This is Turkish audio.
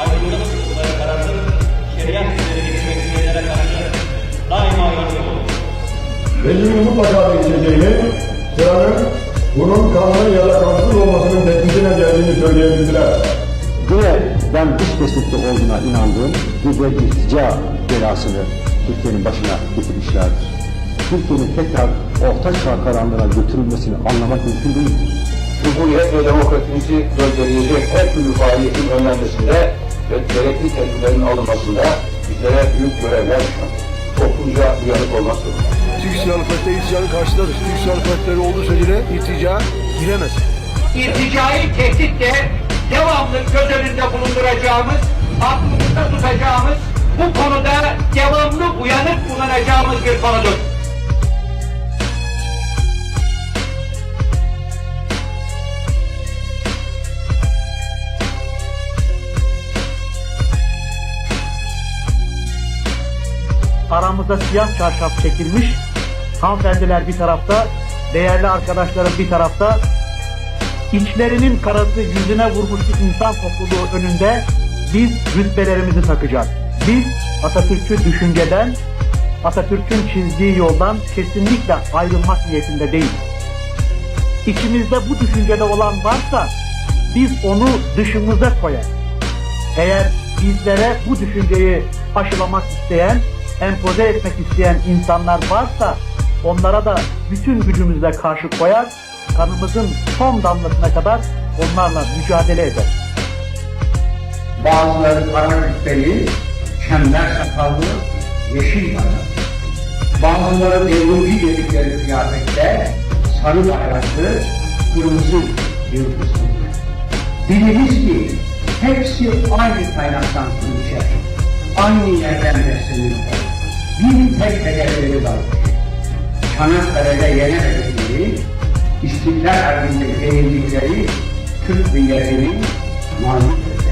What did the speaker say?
aydınlık ve kararlı şeriat üzerine geçmek isteyenlere daima yanıyor olur. Rejimin mutlaka değişeceğini, sıranın bunun kanun ya da kanunsuz olmasının neticesine geldiğini söyleyebildiler. Yine ben dış destekli olduğuna inandığım bir iltica belasını Türkiye'nin başına getirmişlerdir. Türkiye'nin tekrar orta çağ karanlığına götürülmesini anlamak mümkün değildir. Cumhuriyet ve demokrasimizi gölgeleyecek her türlü faaliyetin önlenmesinde ve gerekli tedbirlerin alınmasında bizlere büyük görevler düşmektedir. Toplumca uyanık olmak zorundayız. Türk Silahlı Kuvvetleri irticanın karşısındadır. Türk Silahlı Kuvvetleri olduğu sürece irtica giremez. irticai tehditle devamlı göz önünde bulunduracağımız, aklımızda tutacağımız, bu konuda devamlı uyanık bulunacağımız bir konudur. Aramızda siyah çarşaf çekilmiş. Hanımefendiler bir tarafta, değerli arkadaşlarım bir tarafta. İçlerinin karası yüzüne vurmuş bir insan topluluğu önünde biz rütbelerimizi takacağız. Biz Atatürkçü düşünceden, Atatürk'ün çizdiği yoldan kesinlikle ayrılmak niyetinde değiliz. İçimizde bu düşüncede olan varsa biz onu dışımıza koyar. Eğer bizlere bu düşünceyi aşılamak isteyen, empoze etmek isteyen insanlar varsa onlara da bütün gücümüzle karşı koyar, kanımızın son damlasına kadar onlarla mücadele eder. Bazıları kara rütbeli, çember sakallı, yeşil bayrak. Bazıları devrimci dedikleri kıyafette, sarı bayraklı, kırmızı yıldızlı. Biliriz ki hepsi aynı kaynaktan içer. Aynı yerden beslenirler. Bir tek hedefleri var. Çanakkale'de yenemedikleri, İstiklal Harbi'nde yenildikleri Türk milletinin namusu.